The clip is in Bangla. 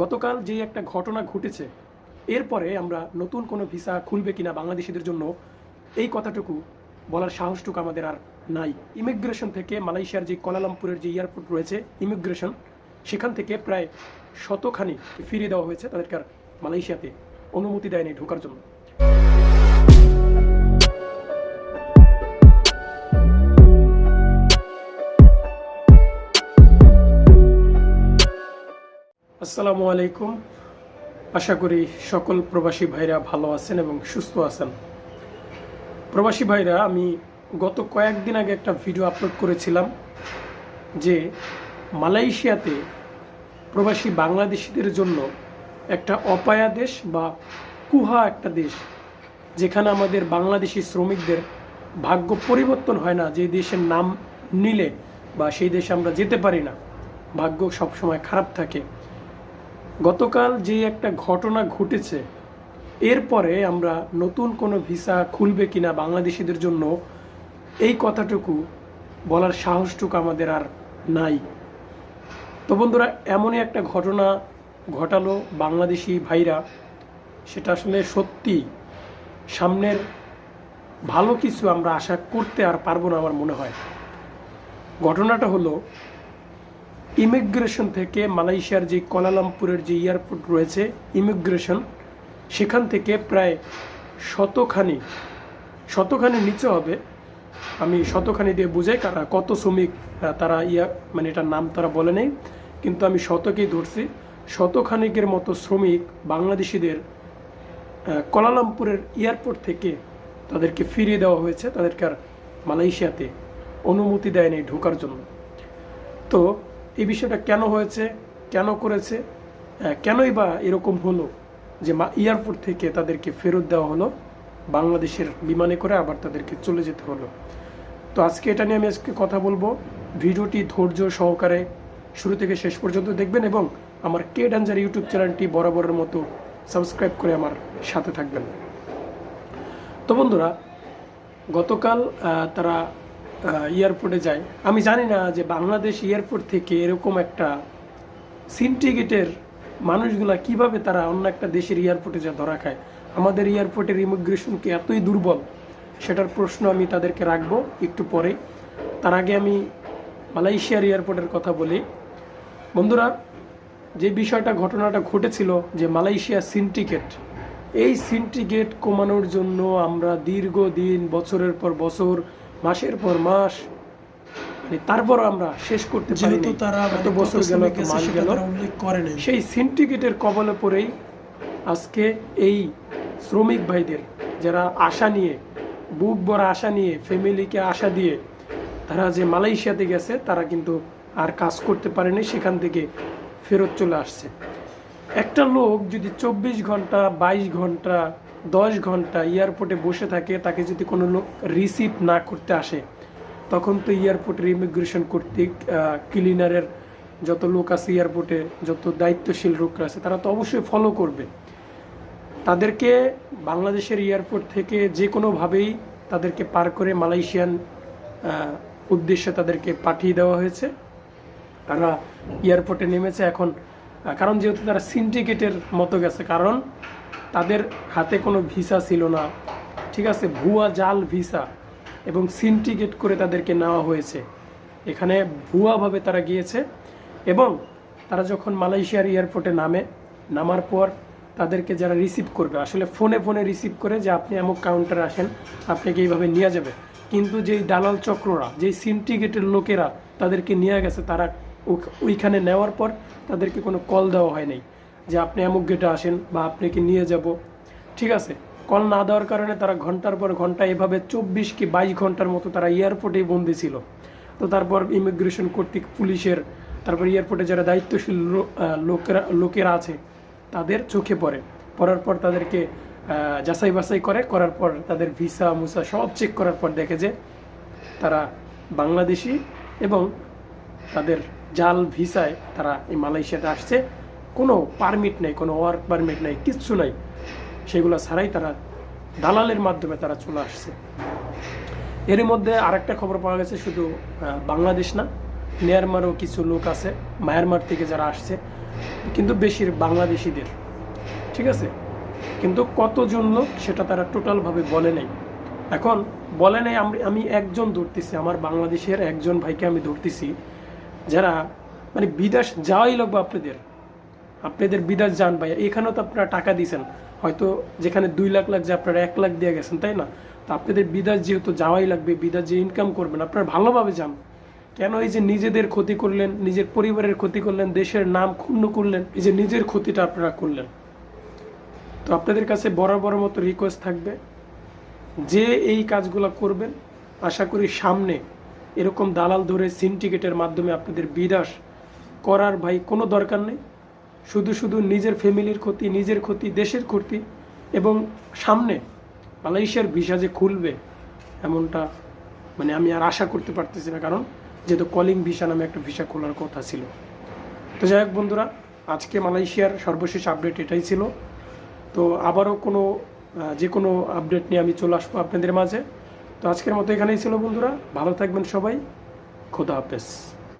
গতকাল যে একটা ঘটনা ঘটেছে, এরপরে আমরা নতুন কোনো ভিসা খুলবে কিনা বাংলাদেশিদের জন্য এই কথাটুকু বলার সাহসটুকু আমাদের আর নাই। ইমিগ্রেশন থেকে মালয়েশিয়ার যে কোলালামপুরের যে এয়ারপোর্ট রয়েছে ইমিগ্রেশন সেখান থেকে প্রায় শতখানি ফিরিয়ে দেওয়া হয়েছে তাদেরকে আর মালয়েশিয়াতে অনুমতি দেয়নি ঢোকার জন্য। আসসালামু আলাইকুম। আশা করি সকল প্রবাসী ভাইরা ভালো আছেন এবং সুস্থ আছেন। প্রবাসী ভাইরা, আমি গত কয়েকদিন আগে একটা ভিডিও আপলোড করেছিলাম যে মালয়েশিয়াতে প্রবাসী বাংলাদেশিদের জন্য একটা অপায়া দেশ বা কুহা একটা দেশ, যেখানে আমাদের বাংলাদেশি শ্রমিকদের ভাগ্য পরিবর্তন হয় না, যে দেশের নাম নিলে বা সেই দেশে আমরা যেতে পারি না। ভাগ্য সবসময় খারাপ থাকে। গতকাল যে একটা ঘটনা ঘটেছে, এরপরে আমরা নতুন কোনো ভিসা খুলবে কিনা বাংলাদেশিদের জন্য এই কথাটুকু বলার সাহসটুকু আমাদের আর নাই। তো বন্ধুরা, এমনই একটা ঘটনা ঘটালো বাংলাদেশি ভাইরা, সেটা আসলে সত্যি। সামনের ভালো কিছু আমরা আশা করতে আর পারব না আমার মনে হয়। ঘটনাটা হলো ইমিগ্রেশন থেকে মালয়েশিয়ার যে কোলালামপুরের যে এয়ারপোর্ট রয়েছে, ইমিগ্রেশন, সেখান থেকে প্রায় শতখানি শতখানি নিচে হবে। আমি শতখানি দিয়ে বুঝাই কারা, কত শ্রমিক তারা ইয়া মানে এটার নাম তারা বলে নেই, কিন্তু আমি শতকেই ধরছি। শতখানিকের মতো শ্রমিক বাংলাদেশিদের কোলালামপুরের এয়ারপোর্ট থেকে তাদেরকে ফিরিয়ে দেওয়া হয়েছে, তাদেরকে আর মালয়েশিয়াতে অনুমতি দেয়নি ঢোকার জন্য। তো এই বিষয়টা কেন হয়েছে, কেন করেছে কেনই বা এরকম হলো যে মা এয়ারপোর্ট থেকে তাদেরকে ফেরত দেওয়া হলো, বাংলাদেশের বিমানে করে আবার তাদেরকে চলে যেতে হলো। তো আজকে এটা নিয়ে আমি আজকে কথা বলব। ভিডিওটি ধৈর্য সহকারে শুরু থেকে শেষ পর্যন্ত দেখবেন এবং আমার কে ডাঞ্জার ইউটিউব চ্যানেলটি বরাবরের মতো সাবস্ক্রাইব করে আমার সাথে থাকবেন। তো বন্ধুরা, গতকাল তারা এয়ারপোর্টে যায়। আমি জানি না যে বাংলাদেশ এয়ারপোর্ট থেকে এরকম একটা সিন্ডিকেটের মানুষগুলা কীভাবে তারা অন্য একটা দেশের এয়ারপোর্টে যা ধরা খায়। আমাদের এয়ারপোর্টের ইমিগ্রেশন কি এতই দুর্বল? সেটার প্রশ্ন আমি তাদেরকে রাখব একটু পরে। তার আগে আমি মালয়েশিয়ার এয়ারপোর্টের কথা বলি। বন্ধুরা, যে বিষয়টা, ঘটনাটা ঘটেছিল যে মালয়েশিয়া সিন্ডিকেট, এই সিন্ডিকেট কমানোর জন্য আমরা দীর্ঘদিন, বছরের পর বছর মাসের পর মাস মানে তারপর আমরা শেষ করতে পারিনি। তারা এত বছর গেল মাস গেল। সেই সিন্ডিকেটের কবলে পড়েই আজকে এই শ্রমিক ভাইদের যারা আশা নিয়ে বুক ভরা আশা নিয়ে ফ্যামিলিকে আশা দিয়ে তারা যে মালয়েশিয়াতে গেছে তারা কিন্তু আর কাজ করতে পারেনি সেখান থেকে ফেরত চলে আসছে। একটা লোক যদি চব্বিশ ঘণ্টা বাইশ ঘণ্টা দশ ঘণ্টা এয়ারপোর্টে বসে থাকে, তাকে যদি কোনো লোক রিসিভ না করতে আসে, তখন তো এয়ারপোর্টের ইমিগ্রেশন কর্তৃক ক্লিনারের যত লোক আছে এয়ারপোর্টে, যত দায়িত্বশীল লোকরা আছে, তারা তো অবশ্যই ফলো করবে। তাদেরকে বাংলাদেশের এয়ারপোর্ট থেকে যে কোনোভাবেই তাদেরকে পার করে মালয়েশিয়ান উদ্দেশ্যে তাদেরকে পাঠিয়ে দেওয়া হয়েছে। তারা এয়ারপোর্টে নেমেছে এখন কারণ যেহেতু তারা সিন্ডিকেটের মতো গেছে, কারণ তাদের হাতে কোনো ভিসা ছিল না। ঠিক আছে, ভুয়া জাল ভিসা এবং সিন্ডিকেট করে তাদেরকে নেওয়া হয়েছে। এখানে ভুয়াভাবে তারা গিয়েছে এবং তারা যখন মালয়েশিয়ার এয়ারপোর্টে নামে, নামার পর তাদেরকে যারা রিসিভ করবে, আসলে ফোনে ফোনে রিসিভ করে যে আপনি এমন কাউন্টারে আসেন, আপনাকে এইভাবে নিয়ে যাবে। কিন্তু যেই দালাল চক্ররা, যেই সিন্ডিকেটের লোকেরা তাদেরকে নিয়ে গেছে, তারা ওইখানে নেওয়ার পর তাদেরকে কোনো কল দেওয়া হয় নাই। যে আপনি অমুক গেটে আসেন বা আপনাকে নিয়ে যাব। ঠিক আছে? কল না দেওয়ার কারণে তারা ঘণ্টার পর ঘণ্টা এভাবে চব্বিশ কি বাইশ ঘণ্টার মতো তারা এয়ারপোর্টেই বন্দি ছিল। তো তারপর ইমিগ্রেশন কর্তৃক পুলিশের, তারপর এয়ারপোর্টে যারা দায়িত্বশীল লোকেরা লোকেরা আছে, তাদের চোখে পড়ে। পড়ার পর তাদেরকে যাচাই বাছাই করে, করার পর তাদের ভিসা মুসা সব চেক করার পর দেখে যে তারা বাংলাদেশি এবং তাদের জাল ভিসায় তারা এই মালয়েশিয়াতে আসছে। কোনো পারমিট নেই, কোনো ওয়ার্ক পারমিট নেই, কিচ্ছু নাই। সেগুলো ছাড়াই তারা দালালের মাধ্যমে তারা চলে আসছে। এর মধ্যে আরেকটা খবর পাওয়া গেছে, শুধু বাংলাদেশ না, মিয়ানমারও কিছু লোক আছে, মায়ানমার থেকে যারা আসছে, কিন্তু বেশির বাংলাদেশিদের, ঠিক আছে? কিন্তু কতজন লোক সেটা তারা টোটালভাবে বলে নাই। এখন বলে নাই, আমি আমি একজন ধরতেছি, আমার বাংলাদেশের একজন ভাইকে আমি ধরতেছি, যারা মানে বিদেশ যাওয়াই লাগবে আপনাদের আপনাদের বিদেশ যান ভাই এখানেও তো আপনারা টাকা দিয়েছেন। হয়তো যেখানে দুই লাখ লাগছে আপনারা এক লাখ দিয়ে গেছেন, তাই না? তো আপনাদের বিদেশ যেহেতু যাওয়াই লাগবে বিদেশ যে ইনকাম করবেন, আপনারা ভালোভাবে যান। কেন এই যে নিজেদের ক্ষতি করলেন, নিজের পরিবারের ক্ষতি করলেন, দেশের নাম ক্ষুণ্ণ করলেন, এই যে নিজের ক্ষতিটা আপনারা করলেন। তো আপনাদের কাছে বরাবর মতো রিকোয়েস্ট থাকবে, যে এই কাজগুলো করবেন, আশা করি সামনে এরকম দালাল ধরে সিন্ডিকেটের মাধ্যমে আপনাদের বিদাস করার ভাই কোনো দরকার নেই। শুধু শুধু নিজের ফ্যামিলির ক্ষতি, নিজের ক্ষতি, দেশের ক্ষতি এবং সামনে মালয়েশিয়ার ভিসা যে খুলবে এমনটা মানে আমি আর আশা করতে পারতেছি না। কারণ যেহেতু কলিং ভিসা নামে একটা ভিসা খোলার কথা ছিল। তো যাই হোক বন্ধুরা, আজকে মালয়েশিয়ার সর্বশেষ আপডেট এটাই ছিল। তো আবারও কোনো যে কোনো আপডেট নিয়ে আমি চলে আসব আপনাদের মাঝে। তো আজকের মতো এখানেই ছিল বন্ধুরা। ভালো থাকবেন সবাই। খোদা হাফেজ।